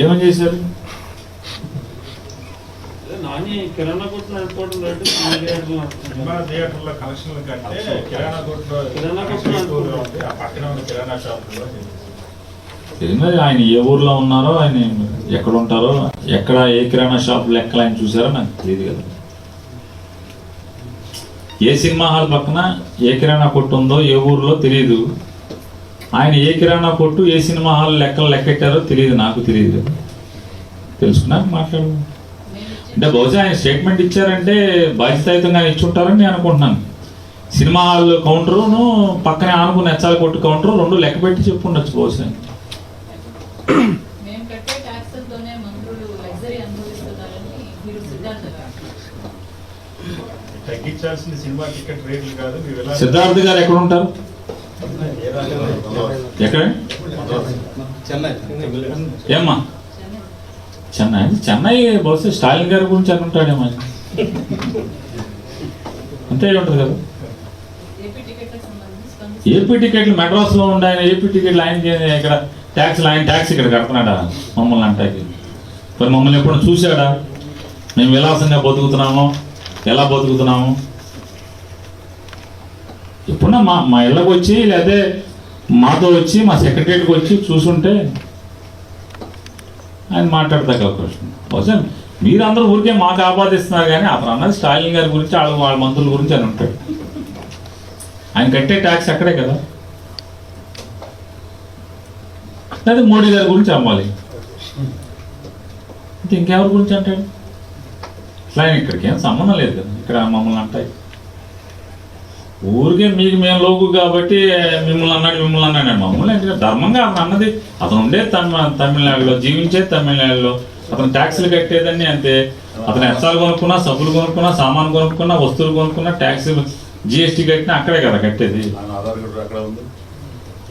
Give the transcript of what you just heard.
ఏమని చేశారు? నాని కిరాణా నడుపుకోవడం సినిమా థియేటర్లో కలెక్షన్లు కంటే కిరాణా కొట్లో కిరాణా కొట్లో ఆ పక్కన ఉన్న కిరాణా షాపులో. ఆయన ఏ ఊర్లో ఉన్నారో ఆయన ఎక్కడ ఉంటారో ఎక్కడ ఏ కిరాణా షాప్ లెక్కలు ఆయన చూసారో నాకు తెలియదు కదా. ఏ సినిమా హాల్ పక్కన ఏ కిరాణా కొట్టు ఉందో ఏ ఊర్లో తెలియదు ఆయన ఏ కిరాణా కొట్టు ఏ సినిమా హాల్ లెక్కలు లెక్కెట్టారో తెలియదు నాకు తెలియదు. తెలుసుకున్నాక మాట్లాడు అంటే బహుశా ఆయన స్టేట్మెంట్ ఇచ్చారంటే బాధ్యతాయుతంగా ఇచ్చుంటారని నేను అనుకుంటున్నాను. సినిమా హాల్ కౌంటరును పక్కనే ఆనుకున్న ఎచ్చాల కొట్టు కౌంటర్ రెండు లెక్క పెట్టి చెప్పుండొచ్చు బహుశా. కాదు మీరు ఎలా సిద్ధార్థ్ గారు ఎక్కడ ఉంటారు ఎక్కడ? చెన్నై. ఏమ్మా? చెన్నై? చెన్నై బహుశా స్టాలిన్ గారి గురించి అని ఉంటాడేమో ఆయన. అంతే ఉంటుంది కదా. ఏపీ టికెట్లు మెడ్రాస్లో ఉండే ఆయన ఏపీ టికెట్లు ఆయనకి ఇక్కడ ట్యాక్స్ ఆయన ట్యాక్స్ ఇక్కడ కడుతున్నాడా మమ్మల్ని అంటాకి మరి మమ్మల్ని ఎప్పుడు చూశాడా? మేము విలాసంగా బతుకుతున్నాము ఎలా బతుకుతున్నాము? ఎప్పుడన్నా మా మా ఇళ్ళకి వచ్చి లేదా మాతో వచ్చి మా సెక్రటరీకి వచ్చి చూసుంటే ఆయన మాట్లాడతాక అవకాశం బహుశా మీరందరూ ఊరికే మాకు ఆపాదిస్తున్నారు కానీ అతను అన్నది స్టాలిన్ గారి గురించి వాళ్ళ వాళ్ళ మంత్రుల గురించి అని ఉంటాడు. ఆయన కట్టే ట్యాక్స్ అక్కడే కదా. లేదా మోడీ గారి గురించి అమ్మాలి. అంటే ఇంకెవరి గురించి అంటాడు? అట్లా ఇక్కడికి ఏం సంబంధం లేదు కదా. ఇక్కడ మమ్మల్ని అంటాయి. ఊరికే మీకు మేము లోకు కాబట్టి మిమ్మల్ని అన్నాడు మిమ్మల్ని అన్నాడు. మమ్మల్ని అంటే ధర్మంగా అతను అన్నది. అతను ఉండే తమిళనాడులో జీవించే తమిళనాడులో. అతను ట్యాక్సులు కట్టేదని అంతే. అతను ఎస్ఆర్ కొనుక్కున్నా సబ్బులు కొనుక్కున్నా సామాన్ కొనుక్కున్నా వస్తువులు కొనుక్కున్నా ట్యాక్స్ జిఎస్టీ కట్టినా అక్కడే కదా కట్టేది.